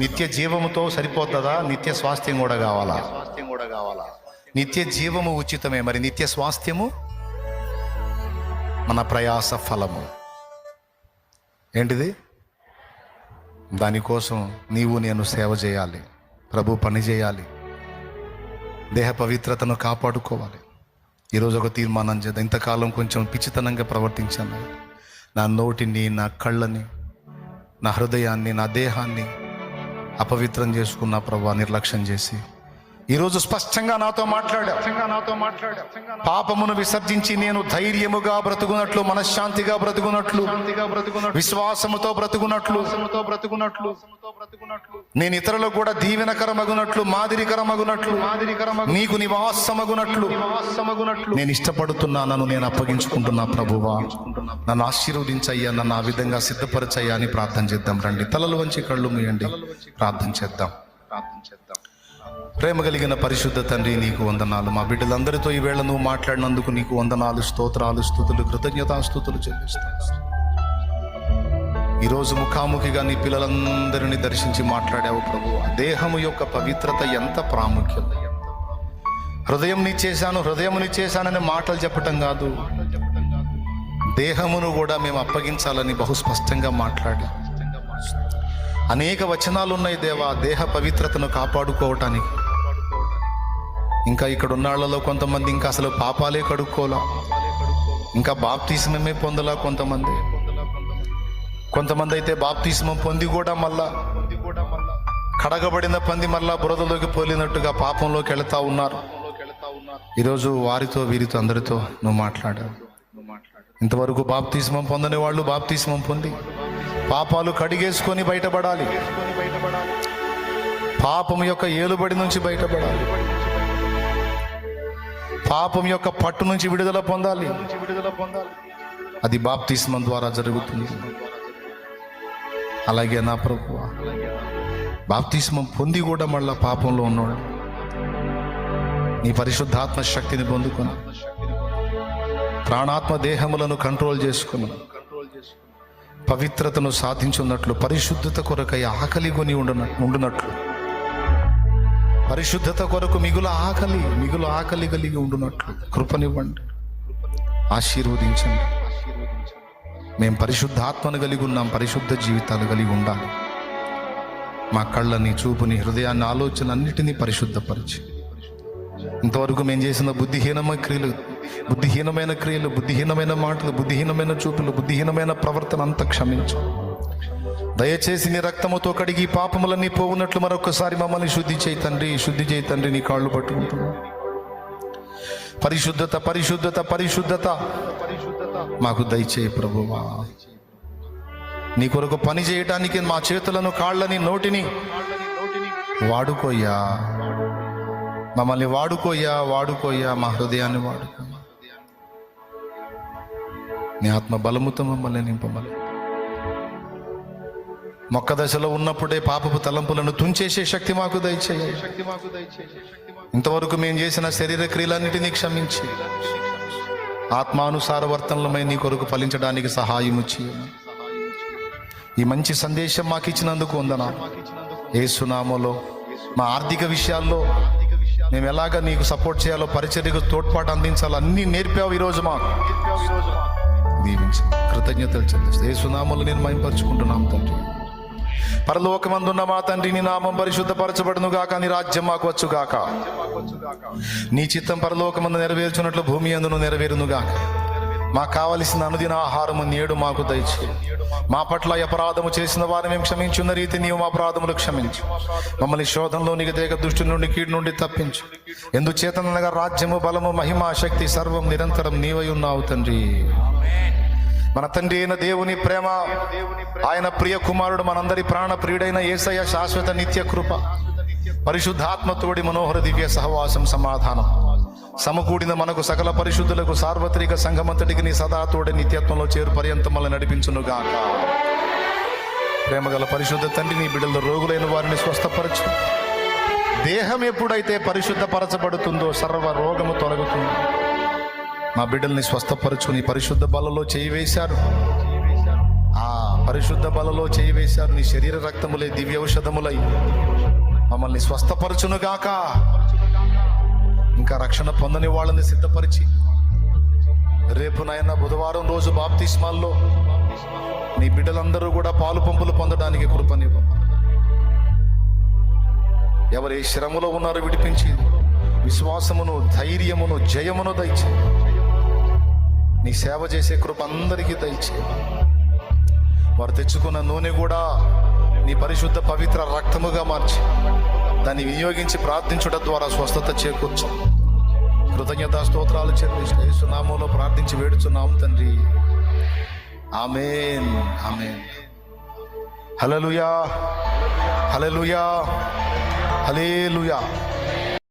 నిత్య జీవముతో సరిపోతుందా? నిత్య స్వాస్థ్యం కూడా కావాలా? స్వాస్థ్యం కూడా కావాలా నిత్య జీవము ఉచితమే. మరి నిత్య స్వాస్థ్యము? మన ప్రయాస ఫలము. ఏంటిది? దానికోసం నీవు నేను సేవ చేయాలి. ప్రభు పని చేయాలి. దేహ పవిత్రతను కాపాడుకోవాలి. ఈరోజు ఒక తీర్మానం చేద్దాం. ఇంతకాలం కొంచెం పిచ్చితనంగా ప్రవర్తించాను. నా నోటిని నా కళ్ళని నా హృదయాన్ని నా దేహాన్ని అపవిత్రం చేసుకున్న ప్రభా నిర్లక్ష్యం చేసి. ఈరోజు స్పష్టంగా నాతో మాట్లాడా నాతో మాట్లాడా పాపమును విసర్జించి నేను ధైర్యముగా బ్రతుకున్నట్లు మనశ్శాంతిగా బ్రతుకున్నట్లు విశ్వాసముతో బ్రతుకున్నట్లు బ్రతుకున్నట్లు నేను ఇతరులకు కూడా దీవెనకరమగునట్లు మాదిరికరమగునట్లు నీకు నివాసమగునట్లు నివాసమగునట్లు. నేను ఇష్టపడుతున్నానను నేను అప్పగించుకుంటున్నా ప్రభువా. నన్ను ఆశీర్వదించయ్యా నన్ను ఆ విధంగా సిద్ధపరచయ్యా అని ప్రార్థన చేద్దాం. రండి తలలు వంచి కళ్ళు మూయండి. ప్రార్థన చేద్దాం. ప్రార్థన చేద్దాం. ప్రేమ కలిగిన పరిశుద్ధ తండ్రి నీకు వందనాలు. మా బిడ్డలందరితో ఈ వేళ నువ్వు మాట్లాడినందుకు నీకు వందనాలు స్తోత్రాలు స్థుతులు కృతజ్ఞతాస్థుతులు చెల్లిస్తాను ఈరోజు ముఖాముఖిగా నీ పిల్లలందరినీ దర్శించి మాట్లాడావు ప్రభు. దేహము యొక్క పవిత్రత ఎంత ప్రాముఖ్యం. హృదయం నీ చేశాను హృదయం నీ చేశానని మాటలు చెప్పటం కాదు. దేహమును కూడా మేము అప్పగించాలని బహు స్పష్టంగా మాట్లాడి. అనేక వచనాలు ఉన్నాయి దేవా దేహ పవిత్రతను కాపాడుకోవటానికి. ఇంకా ఇక్కడ ఉన్నాళ్ళలో కొంతమంది ఇంకా అసలు పాపాలే కడుక్కోలా. ఇంకా బాప్తీసమే పొందలా కొంతమంది. కొంతమంది అయితే బాప్తిస్మం పొంది కూడా మళ్ళా కడగబడిన పంది మళ్ళా బురదలోకి పోలినట్టుగా పాపంలోకి వెళతా ఉన్నారు. ఈరోజు వారితో వీరితో అందరితో నువ్వు మాట్లాడావు ఇంతవరకు బాప్తీసమం పొందని వాళ్ళు బాప్తీసమం పొంది. పాపాలు కడిగేసుకొని బయటపడాలి. పాపం యొక్క ఏలుబడి నుంచి బయటపడాలి. పాపం యొక్క పట్టు నుంచి విడుదల పొందాలి. విడుదల పొందాలి అది బాప్తిస్మం ద్వారా జరుగుతుంది. అలాగే నా ప్రభు బాప్తిస్మం పొంది కూడా మళ్ళా పాపంలో ఉన్నాడు. నీ పరిశుద్ధాత్మ శక్తిని పొందుకుని ప్రాణాత్మ దేహములను కంట్రోల్ చేసుకుని పవిత్రతను సాధించున్నట్లు పరిశుద్ధత కొరకై ఆకలి కొని ఉండున ఉండునట్లు. పరిశుద్ధత కొరకు మిగులు ఆకలి మిగులు ఆకలి కలిగి ఉండునట్లు. కృపనివ్వండి. ఆశీర్వదించండి. మేము పరిశుద్ధాత్మను కలిగి ఉన్నాం పరిశుద్ధ జీవితాలు కలిగి ఉండాలి. మా కళ్ళని చూపుని హృదయాన్ని ఆలోచన అన్నిటినీ పరిశుద్ధపరిచి. ఇంతవరకు మేము చేసిన బుద్ధిహీనమైన క్రియలు బుద్ధిహీనమైన క్రియలు బుద్ధిహీనమైన మాటలు బుద్ధిహీనమైన చూపులు బుద్ధిహీనమైన ప్రవర్తన అంతా క్షమించు. దయచేసి నీ రక్తముతో కడిగి పాపములన్నీ పోవున్నట్లు మరొకసారి మమ్మల్ని శుద్ధి చేయి తండ్రి శుద్ధి చేయి తండ్రి నీ కాళ్ళు పట్టుకుంటున్నాం. పరిశుద్ధత పరిశుద్ధత పరిశుద్ధత. మాకు దయచేయి ప్రభువా. నీ కొరకు పని చేయటానికి మా చేతులను కాళ్ళని నోటిని వాడుకోయ్యా. మమ్మల్ని వాడుకోయ్యా వాడుకోయ్యా మా హృదయాన్ని వాడుకో నీ ఆత్మ బలముతో మమ్మల్ని నింపమని మొక్క దశలో ఉన్నప్పుడే పాపపు తలంపులను తుంచేసే శక్తి మాకు దయచేయి. ఇంతవరకు మేము చేసిన శరీర క్రియలన్నిటినీ క్షమించి ఆత్మానుసార వర్తనలమై నీ కొరకు ఫలించడానికి సహాయము చేయండి ఈ మంచి సందేశం మాకు ఇచ్చినందుకు వందనా ఏసునామలో మా ఆర్థిక విషయాల్లో మేము ఎలాగ నీకు సపోర్ట్ చేయాలో పరిచర్యకు తోడ్పాటు అందించాలో అన్నీ నేర్పావు ఈరోజు మాకు. దీవించి కృతజ్ఞతలు చెల్లిస్తే. ఏసునామలు నేను మైపరుచుకుంటున్నాం తండ్రి. పరలోకమందున్న మా తండ్రి నీ నామం పరిశుద్ధపరచబడును గాక నీ రాజ్యం మాకు వచ్చు గాక నీ చిత్తం పరలోకమందు నెరవేర్చున్నట్లు భూమి అందును నెరవేరును గాక. మాకు కావలసిన అనుదిన ఆహారము నేడు మాకు దయచే మా పట్ల అపరాధము చేసిన వారిని మేము క్షమించున్న రీతి నీవు మా అపరాధములు క్షమించు. మమ్మల్ని శోధంలో నీకు దేగ దృష్టి నుండి కీడు నుండి తప్పించు. ఎందుచేతనగా రాజ్యము బలము మహిమ శక్తి సర్వం నిరంతరం నీవై ఉన్నావు తండ్రి. మన తండ్రి అయిన దేవుని ప్రేమ ఆయన ప్రియ కుమారుడు మనందరి ప్రాణ ప్రియుడైన ఏసయ్య శాశ్వత నిత్య కృప పరిశుద్ధాత్మతోడి మనోహర దివ్య సహవాసం సమాధానం. సమకూడిన మనకు సకల పరిశుద్ధులకు సార్వత్రిక సంఘమంతటికి నీ సదాతోడి నిత్యత్వంలో చేరు పర్యంతమల్ని మళ్ళీ నడిపించును ప్రేమగల పరిశుద్ధ తండ్రి నీ బిడ్డల రోగులైన వారిని స్వస్థపరచు. దేహం ఎప్పుడైతే పరిశుద్ధపరచబడుతుందో సర్వ రోగము తొలగుతుంది. మా బిడ్డల్ని స్వస్థపరచు నీ పరిశుద్ధ బలలో చేయి వేశారు. ఆ పరిశుద్ధ బలలో చేయి వేశారు. నీ శరీర రక్తములే దివ్య ఔషధములై మమ్మల్ని స్వస్థపరచునుగాక. ఇంకా రక్షణ పొందని వాళ్ళని సిద్ధపరిచి రేపు నాయన బుధవారం రోజు బాప్తిస్మాల్లో నీ బిడ్డలందరూ కూడా పాలు పంపులు పొందడానికి కృపనివ్వ. ఎవరు ఏ శ్రమలో ఉన్నారో విడిపించి విశ్వాసమును ధైర్యమును జయమును దయచే నీ సేవ చేసే కృప అందరికీ దయచే వారు తెచ్చుకున్న నూనె కూడా నీ పరిశుద్ధ పవిత్ర రక్తముగా మార్చి దాన్ని వినియోగించి ప్రార్థించుట ద్వారా స్వస్థత చేకూర్చు. కృతజ్ఞత స్తోత్రాలు చెల్లిస్తే యేసునామంలో ప్రార్థించి వేడుచున్నాము తండ్రి. Amen. Amen. Hallelujah hallelujah. Hallelujah.